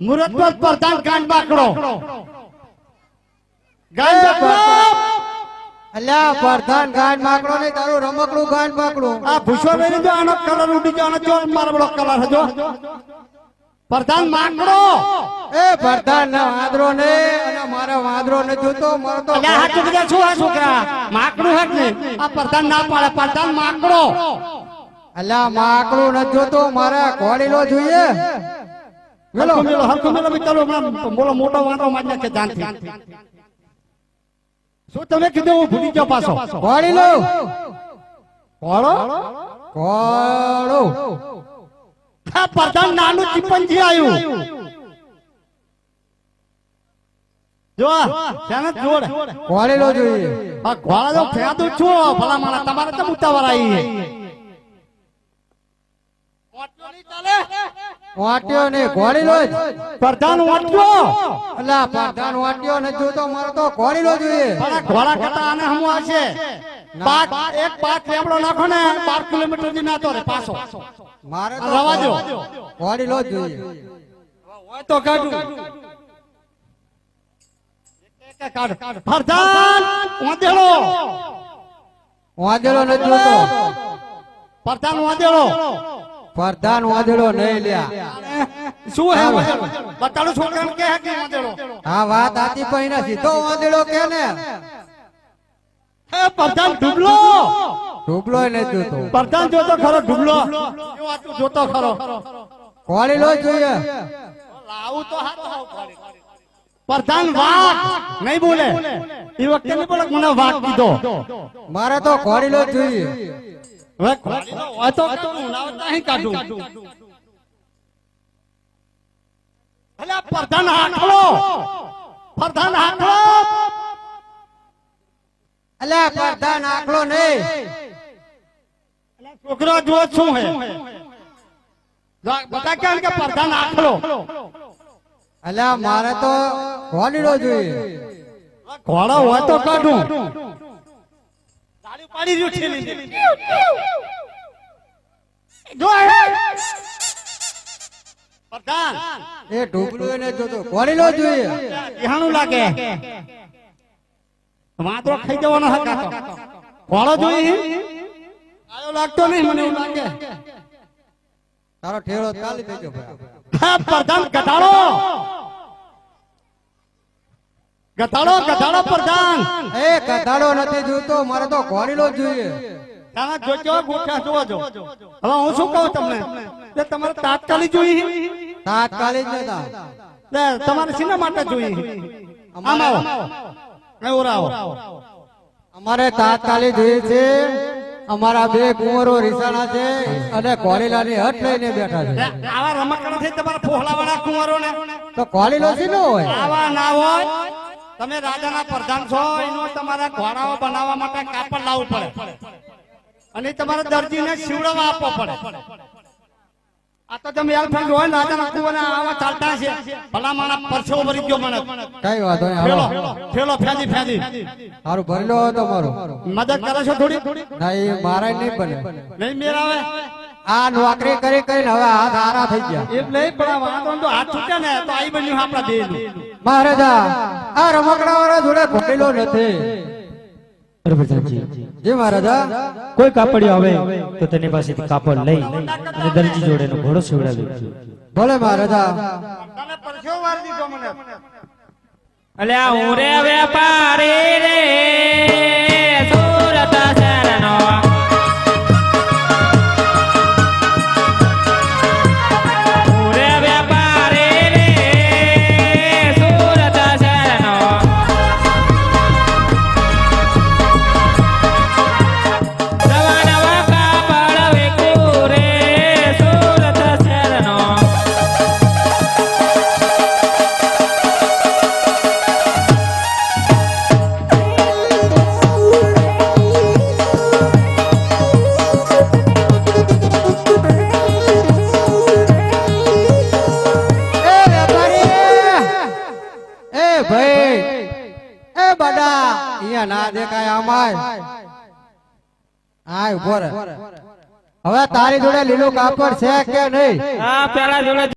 મુરત પર પ્રધાન કાંડ બાકડો. અલ્યા પ્રધાન તારું રમકડું આ ભૂસો જો આનો કલર ઉડી ગયો આનો મારો કલર હજો. પ્રધાન માકડો એ પ્રધાન ના વાંદરો ને અને મારા વાંદરો ને જોતો મારો તો અલ્યા હાચું કીધા છું આ છોકરા? માકડું હક ને આ પ્રધાન ના પાડે પ્રધાન માકડો અલ્યા માકડું ન જોતો મારા ઘોડીલો જોઈએ. મેલો હરખું મેલો બી ચાલો હમણાં બોલો મોટો વાંધો મારી નાખે જાનથી. શું તમે કીધું? હું ભૂલી ગયો પાછો. ઘોડીલો કોળો ઘોડો આ પ્રધાન નાનું ચિંપંજી આવ્યું જો તેને જોડે. ઘોડીલો જોઈએ. આ ઘોડા જો ફેંદું છું ભલા તમારે તો આવી? વાટ્યો ને ઘોડી લો પ્રધાન વાટ્યો. એટલે પ્રધાન વાટ્યો ને જોતો મારે તો ઘોડીલો જોઈએ ઘોડા કરતા આને હમું આવશે પાક એક પાક લેમડો નાખો ને બાર કિલોમીટરથી નાતો રે પાછો. મારે તો રવા દો. ઘોડીલો જ જોઈએ હોય તો કાઢું. પ્રધાન વાંધેલો. વાંદેલો ન જોતો. પ્રધાન વાંધેલો. પ્રધાન વાદળો નહીં લ્યા. શું હે? બતાડું છોકરાને કે હે કે વાદળો? હા વાત આતી ના સીધો વાદળો કે ને? હે પ્રધાન ડૂબલો! ઢોકલો ને જોતો. પરદાન જોતો ખરો ડૂબલો. જોતો ખરો. કોળી જ જોઈએ. લાવું તો હાથ. પ્રધાન વાઘ નહીં બોલે. એ વખતે નહીં બોલે મને વાઘ કીધો. મારે તો કોળી લો જોઈએ. હવે ઘોડીનો હોય તો હું લાવતા અહીં કાઢું. અલ્યા પ્રધાન હાકલો પ્રધાન હાકલો અલ્યા પ્રધાન આખલો નહીં. છોકરો જુઓ શું હે. જો બધા કહે કે પ્રધાન આખલો અલ્યા મારે તો ઘોડીલો જોઈએ. ઘોડો હોય તો કાઢું. તાળી પાડી રહ્યું ઠેલી દે. જો હે. પ્રધાન. એ ઢોકલો ને જોતો ઘોડીલો જ જોઈએ. કેહાણું લાગે. વાંદરો ખાઈ જવાનો હક હતો. ઘોડો જોઈએ. આયો લાગતો નહીં મને એવું લાગે. તારો ઠેળો ચાલી થઈ ગયો ભાઈ. હા પ્રધાન ગધાડો. ગધાડો ગધાડો પ્રધાન. એ ગધાડો નથી જોતો મારે તો ઘોડીલો જોઈએ. તારા જોજો ગોઠા જોજો હવે હું શું કહું તમને? કે તમારે તાત્કાલિક જોઈએ તાત્કાલિક નતા લે, તમારે શેના માટે જોઈએ આમ આવો. એવું આવો અમારે તાત્કાલિક જોઈએ છે. અમારા બે કુંવરો રીસાણા છે અને ઘોડીલાની હટ લઈને બેઠા છે. આવા રમકડા છે તમારા ફોહલાવાળા કુંવરો ને તો કોલીલો સી ન હોય? આવા ના હોય? તમે રાજાના પ્રધાન છો એનો તમારા ઘોડાઓ બનાવવા માટે કાપડ લાવવું પડે. અને તમારે દર્દીને શિવડાવવા આપવો પડે. આ તો તમે એલફેન્ટ હોય રાજાના કુંવરના આવા ચાલતા છે ભલા માણા પરછો ભરી ગયો મને. કઈ વાંધો નહીં ફેલો ફેલો ફેદી ફેદી સારું ભરેલો હતો મારો મદદ કરો છો થોડી? ના એ મારા નહીં બને. નહીં મેળાવે? આ નોકરી કરી કરીને હવે હાથ હારા થઈ ગયા. એમ નહીં પણ વાંધો હાથ છૂટે ને તો આઈ બન્યું આપણા દેહનું મહારાજા આ રમકડા વાળા જોડે ઘોડીલો નથી. જી મહારાજા. કોઈ કાપડિયો આવે તો તેની પાસેથી કાપડ લઈ અને દરજી જોડેનો ઘોડો સીવડાવી ભલે મહારાજા. અલ્યા હું રે વેપારી રે. અહીંયા ના દેખાય અમાય આય ઊભો હવે તારી જોડે લીલું કાપડ છે કે નહીં? પેલા જોડે